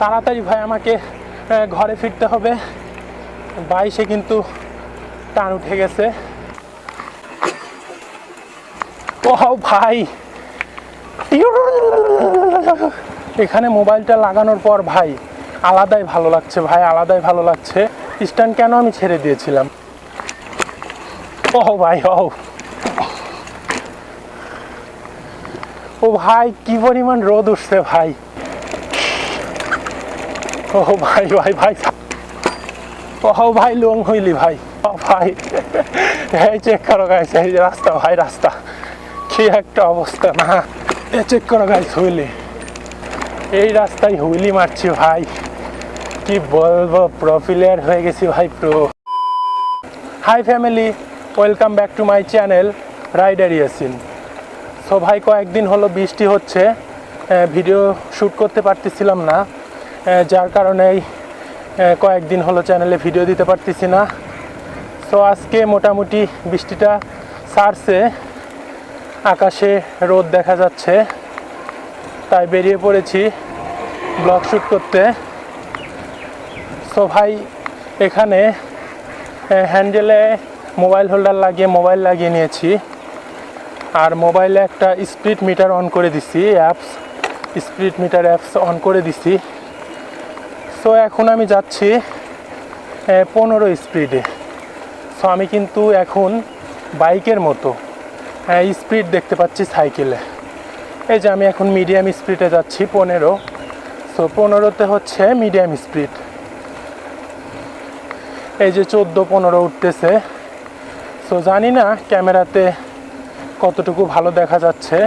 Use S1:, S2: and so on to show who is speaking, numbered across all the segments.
S1: তাড়াতাড়ি ভাই আমাকে ঘরে ফিরতে হবে। বাইশে কিন্তু টান উঠে গেছে। ও ভাই। এখানে মোবাইলটা লাগানোর পর ভাই, আলাদাই ভালো লাগছে ভাই, আলাদাই ভালো লাগছে। স্ট্যান্ড কেন আমি ছেড়ে দিয়েছিলাম? ও ভাই ও ও ভাই, কি পরিমাণ রোদ উঠছে ভাই। ও ভাই ভাই ভাই। ও ভাই লং হইলি ভাই। ও ভাই এই চেক করো গাইছে এই রাস্তা, ভাই, রাস্তা। কি একটা অবস্থা না এ চেক করো গাইছে হইলি। এই রাস্তায় হুইলি মারছি, ভাই। কি বলব প্রো প্লেয়ার হয়ে গেছি, ভাই pro hi family welcome back to my channel rider Yasin so ভাই, কয়েকদিন হলো বৃষ্টি হচ্ছে। ভিডিও শ্যুট করতে পারতেছিলাম না। যার কারণেই কয়েকদিন হলো চ্যানেলে ভিডিও দিতে পারতেছি না। সো আজকে মোটামুটি বৃষ্টিটা সারছে, আকাশে রোদ দেখা যাচ্ছে, তাই বেরিয়ে পড়েছি ব্লগ শ্যুট করতে। সো ভাই, এখানে হ্যান্ডেলে মোবাইল হোল্ডার লাগিয়ে মোবাইল লাগিয়ে নিয়েছি। আর মোবাইলে একটা স্পিড মিটার অন করে দিছি apps speed meter apps on করে দিছি। সো এখন আমি যাচ্ছি পনেরো স্পিডে সো আমি কিন্তু এখন বাইকের মতো স্পিড দেখতে পাচ্ছি সাইকেলে। এই যে আমি এখন মিডিয়াম স্পিডে যাচ্ছি, পনেরো। সো পনেরোতে হচ্ছে মিডিয়াম স্পিড এই যে চোদ্দ, পনেরো উঠতেছে। সো জানি না ক্যামেরাতে কতটুকু ভালো দেখা যাচ্ছে,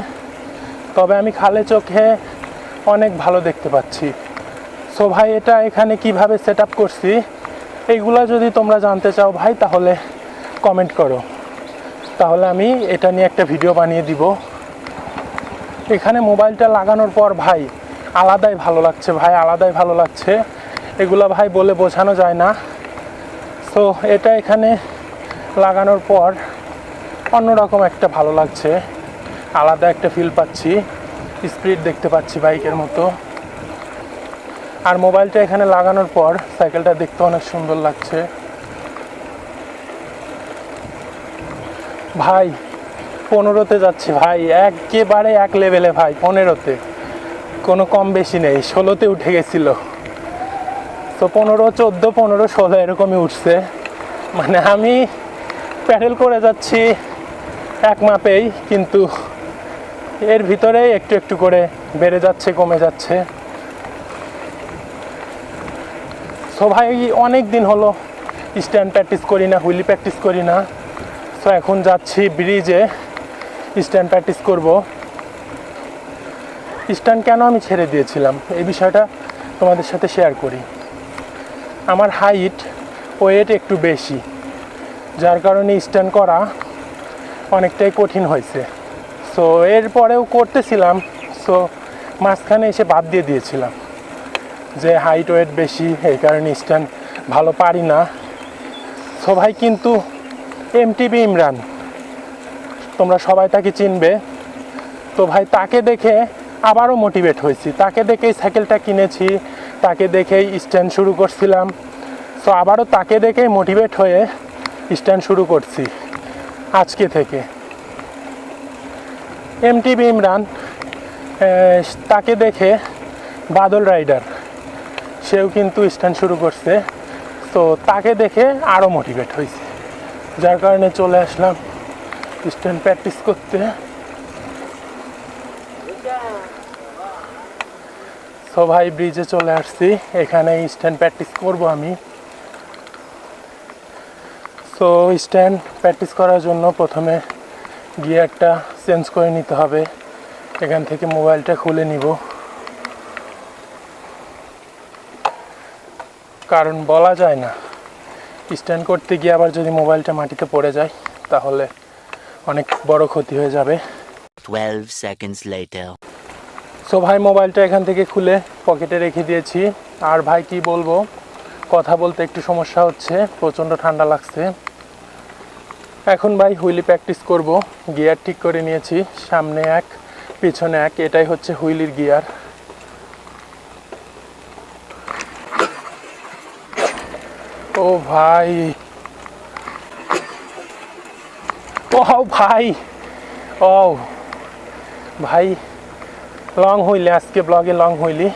S1: তবে আমি খালে চোখে অনেক ভালো দেখতে পাচ্ছি। সো ভাই, এটা এখানে কীভাবে সেট আপ করছি? এইগুলা যদি তোমরা জানতে চাও ভাই, তাহলে কমেন্ট করো। তাহলে আমি এটা নিয়ে একটা ভিডিও বানিয়ে দিব। এখানে মোবাইলটা লাগানোর পর ভাই, আলাদাই ভালো লাগছে ভাই, আলাদাই ভালো লাগছে। এগুলা ভাই বলে বোঝানো যায় না। তো এটা এখানে লাগানোর পর অন্যরকম একটা ভালো লাগছে। আলাদা একটা ফিল পাচ্ছি। স্পিড দেখতে পাচ্ছি বাইকের মতো। আর মোবাইলটা এখানে লাগানোর পর সাইকেলটা দেখতে অনেক সুন্দর লাগছে। ভাই, পনেরোতে যাচ্ছি ভাই, একেবারে এক লেভেলে ভাই, পনেরোতে। কোনো কম বেশি নেই, ষোলোতে উঠে গেছিল। তো পনেরো, চোদ্দ, পনেরো, ষোলো এরকমই উঠছে। মানে আমি প্যাডেল করে যাচ্ছি এক মাপেই, কিন্তু এর ভিতরেই একটু একটু করে বেড়ে যাচ্ছে, কমে যাচ্ছে। সো ভাই অনেক দিন হলো স্ট্যান্ড প্র্যাকটিস করি না, হুইলি প্র্যাকটিস করি না। সো এখন যাচ্ছি ব্রিজে স্ট্যান্ড প্র্যাকটিস করব। স্ট্যান্ড কেন আমি ছেড়ে দিয়েছিলাম? এই বিষয়টা তোমাদের সাথে শেয়ার করি। আমার হাইট ওয়েট একটু বেশি। যার কারণে স্ট্যান্ড করা অনেকটাই কঠিন হয়েছে। সো এরপরেও করতেছিলাম। সো মাঝখানে এসে বাদ দিয়ে দিয়েছিলাম। যে হাইট ওয়েট বেশি, এই কারণে স্ট্যান্ড ভালো পারি না। সো ভাই কিন্তু এমটিবি ইমরান, তোমরা সবাই তাকে চিনবে। তো ভাই, তাকে দেখে আবারও মোটিভেট হয়েছি। তাকে দেখেই সাইকেলটা কিনেছি, তাকে দেখেই স্ট্যান্ড শুরু করছিলাম। সো আবারও তাকে দেখেই মোটিভেট হয়ে স্ট্যান্ড শুরু করছি আজকে থেকে। এমটিবি ইমরান তাকে দেখে বাদল রাইডার সেও কিন্তু স্ট্যান্ড শুরু করছে। তো তাকে দেখে আরও মোটিভেট হয়েছে। যার কারণে চলে আসলাম স্ট্যান্ড প্র্যাকটিস করতে। সো ভাই ব্রিজে চলে আসছি। এখানে স্ট্যান্ড প্র্যাকটিস করব আমি। সো স্ট্যান্ড প্র্যাকটিস করার জন্য প্রথমে গিয়ারটা চেঞ্জ করে নিতে হবে। এখান থেকে মোবাইলটা খুলে নিব। কারণ বলা যায় না। স্ট্যান্ড করতে গিয়ে আবার যদি মোবাইলটা মাটিতে পড়ে যায় তাহলে অনেক বড় ক্ষতি হয়ে যাবে।
S2: 12 seconds later.
S1: সো ভাই মোবাইলটা এখান থেকে খুলে পকেটে রেখে দিয়েছি। আর ভাই কি বলব? কথা বলতে একটু সমস্যা হচ্ছে প্রচণ্ড ঠান্ডা লাগছে। এখন ভাই হুইলি প্র্যাকটিস করব। গিয়ার ঠিক করে নিয়েছি সামনে এক পিছনে এক এটাই হচ্ছে হুইলির গিয়ার ও ভাই। ও ভাই। ও ভাই লং হইলে আজকে ব্লগে লং হইলি।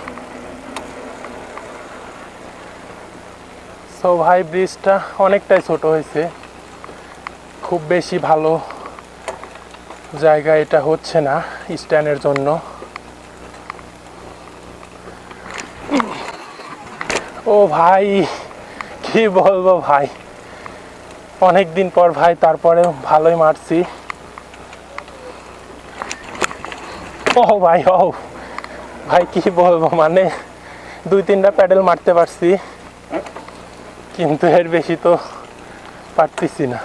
S1: সো ভাই ব্রিজটা অনেকটাই ছোট হয়েছে। খুব বেশি ভালো জায়গা এটা হচ্ছে না স্ট্যান্ডের জন্য। ও ভাই। কি বলব ভাই? অনেক দিন পর ভাই তারপরে ভালোই মারছি। ও ভাই ও। ভাই, কি বলব মানে দুই, তিনটা প্যাডেল মারতে পারছি। কিন্তু এর বেশি তো পারতেছি না।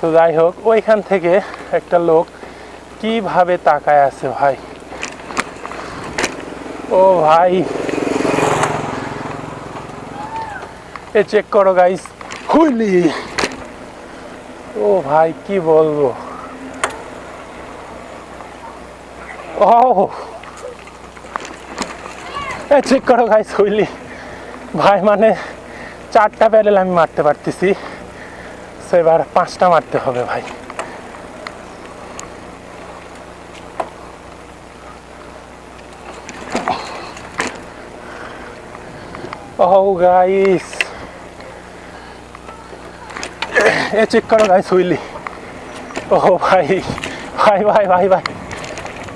S1: তো যাই হোক, ওইখান থেকে একটা লোক কীভাবে তাকায় আছে ভাই? ও ভাই। এ চেক করো গাইস হুইলি। ও ভাই কি বলব? ও এ চেক করো গাইস হুইলি। ভাই মানে চারটা প্যাডেল আমি মারতে পারতেছি। তো এবার পাঁচটা মারতে হবে ভাই। ও গাইস এ চেক করো গাইস হুইলি। ও ভাই ভাই ভাই ভাই ভাই।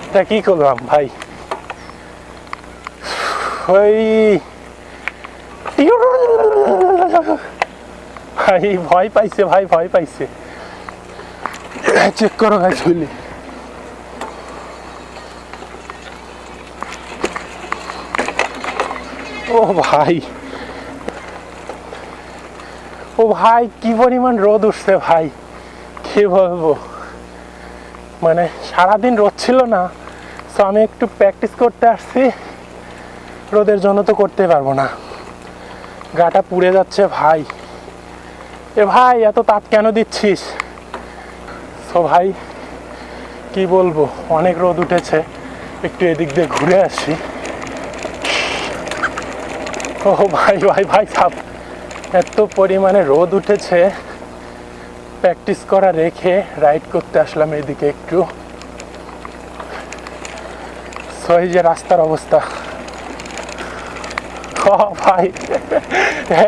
S1: এটা কি করলাম ভাই? ওই ভাই, ভয় পাইছে, ভাই, ভয় পাইছে। চেক করো গাইস হুইলি। ও ভাই। ও ভাই, কি পরিমাণ রোদ উঠছে ভাই? কি বলব? মানে সারাদিন রোদ ছিল না, তো আমি একটু প্র্যাকটিস করতে আসছি। রোদের জন্য তো করতে পারব না। গাটা পুড়ে যাচ্ছে ভাই। এ ভাই, এত তাপ কেন দিচ্ছিস? তো ভাই, কি বলব? অনেক রোদ উঠেছে। একটু এদিক দিয়ে ঘুরে আসি। ও ভাই ভাই ভাই, সাপ। এত পরিমাণে রোদ উঠেছে প্র্যাকটিস করা রেখে রাইড করতে আসলাম এদিকে একটু। So, যে রাস্তার অবস্থা। ভাই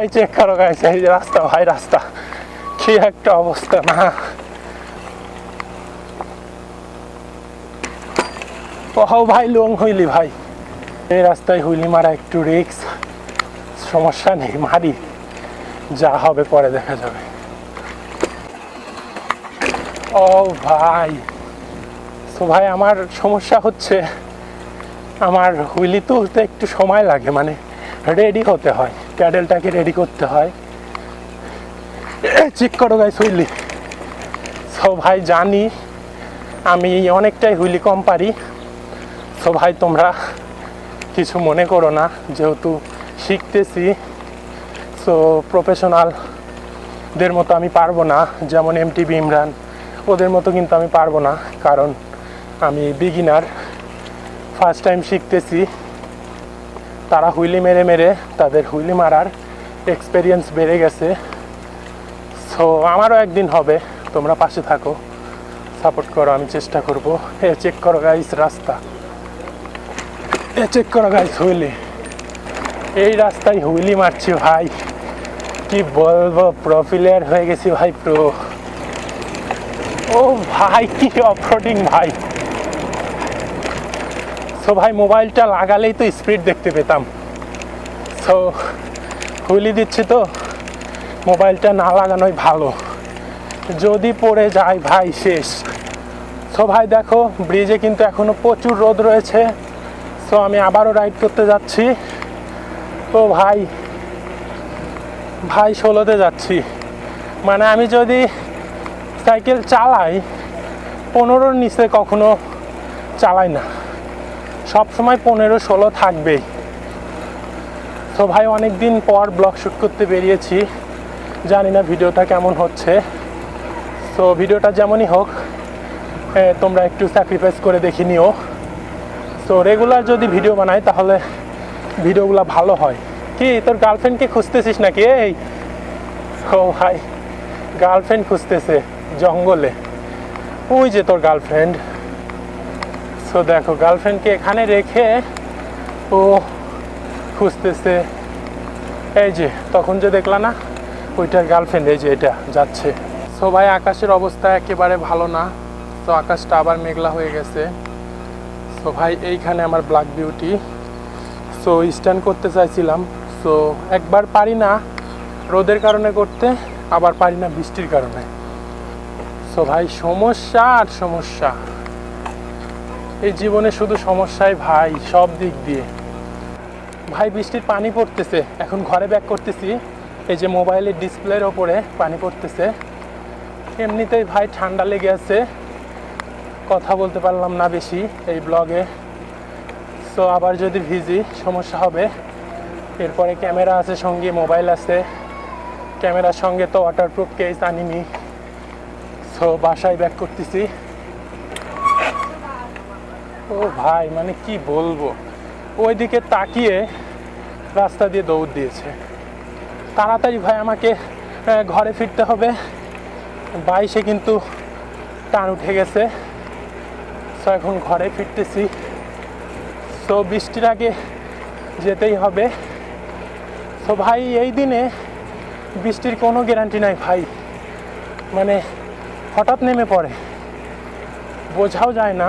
S1: এই চেক করো গাইছে এই যে রাস্তা ভাই রাস্তা। কি একটা অবস্থা না। ও ভাই লং হইলি ভাই। এই রাস্তায় হুইলি মারা একটু রিক্স সমস্যা নেই মারি। যা হবে পরে দেখা যাবে। ও ভাই তো ভাই, আমার সমস্যা হচ্ছে, আমার হুইলি তুলতে একটু সময় লাগে মানে রেডি হতে হয়, প্যাডেলটাকে রেডি করতে হয়। চেক করো গাইস হুইলি। সো ভাই, জানি আমি অনেকটাই হুইলি কম পারি। সো ভাই, তোমরা কিছু মনে করো না, যেহেতু শিখতেছি। সো প্রফেশনালদের মতো আমি পারব না, যেমন এমটিবি ইমরান, ওদের মতো কিন্তু আমি পারব না, কারণ আমি বিগিনার ফার্স্ট টাইম শিখতেছি। তারা হুইলি মেরে মেরে তাদের হুইলি মারার এক্সপেরিয়েন্স বেড়ে গেছে। সো আমারও একদিন হবে, তোমরা পাশে থাকো সাপোর্ট করো, আমি চেষ্টা করব। এ চেক করো গাইস রাস্তা। এ চেক করো গাইস হুইলি। এই রাস্তায় হুইলি মারছি, ভাই। কি বলব প্রফিলিয়ার হয়ে গেছি ভাই প্রো ও ভাই, কি অফরোডিং ভাই। সো ভাই মোবাইলটা লাগালেই তো স্পিড দেখতে পেতাম। সো হুইলি দিচ্ছি তো। মোবাইলটা না লাগানোই ভালো। যদি পড়ে যায় ভাই, শেষ। সো ভাই, দেখো ব্রিজে কিন্তু এখনও প্রচুর রোদ রয়েছে। সো আমি আবারও রাইড করতে যাচ্ছি। তো ভাই ভাই ষোলোতে যাচ্ছি। মানে আমি যদি সাইকেল চালাই, পনেরোর নিচে কখনো চালাই না। সব সময় পনেরো ষোলো থাকবেই। তো ভাই অনেক দিন পর ব্লগ শ্যুট করতে বেরিয়েছি। জানি না ভিডিওটা কেমন হচ্ছে। তো ভিডিওটা যেমনই হোক তোমরা একটু স্যাক্রিফাইস করে দেখে নিও। তো রেগুলার যদি ভিডিও বানাই, তাহলে ভিডিওগুলো ভালো হয়। কি, তোর গার্লফ্রেন্ডকে খুঁজতেছিস নাকি? এই, ও ভাই গার্লফ্রেন্ড খুঁজতেছে জঙ্গলে। ওই যে তোর গার্লফ্রেন্ড সো দেখো গার্লফ্রেন্ডকে এখানে রেখে ও খুঁজতেছে। এই যে, তখন যে দেখলা না, ওইটার গার্লফ্রেন্ড এই যে এটা যাচ্ছে। সো ভাই, আকাশের অবস্থা একেবারে ভালো না। তো আকাশটা আবার মেঘলা হয়ে গেছে। সো ভাই, এইখানে আমার ব্ল্যাক বিউটি সো স্ট্যান্ড করতে চাইছিলাম। সো একবার পারি না রোদের কারণে করতে, আবার পারি না বৃষ্টির কারণে। সো ভাই, সমস্যা আর সমস্যা। এই জীবনে শুধু সমস্যাই ভাই, সব দিক দিয়ে। ভাই, বৃষ্টির পানি পড়তেছে। এখন ঘরে ব্যাক করতেছি। এই যে মোবাইলের ডিসপ্লের ওপরে পানি পড়তেছে। এমনিতেই ভাই ঠান্ডা লেগে আছে। কথা বলতে পারলাম না বেশি এই ব্লগে সো আবার যদি ভিজি, সমস্যা হবে। এরপরে ক্যামেরা আছে, সঙ্গে মোবাইল আছে। ক্যামেরার সঙ্গে তো ওয়াটারপ্রুফ কেস আনিনি। সো বাসায় ব্যাক করতেছি। ও ভাই মানে কি বলব? ওইদিকে তাকিয়ে রাস্তা দিয়ে দৌড় দিয়েছে। তাড়াতাড়ি ভাই, আমাকে ঘরে ফিরতে হবে। বাইশে কিন্তু টান উঠে গেছে। সো এখন ঘরে ফিরতেছি। সো বৃষ্টির আগে যেতেই হবে। তো ভাই এই দিনে বৃষ্টির কোনো গ্যারান্টি নাই ভাই। মানে হঠাৎ নেমে পড়ে। বোঝাও যায় না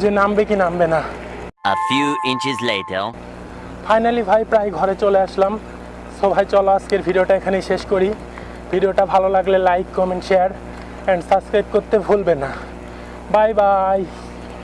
S1: যে নামবে কি নামবে না।
S2: A few inches later.
S1: Finally ভাই প্রায় ঘরে চলে আসলাম। সো ভাই চলো আজকের ভিডিওটা এখানেই শেষ করি। ভিডিওটা ভালো লাগলে like comment share and subscribe করতে ভুলবে না। Bye bye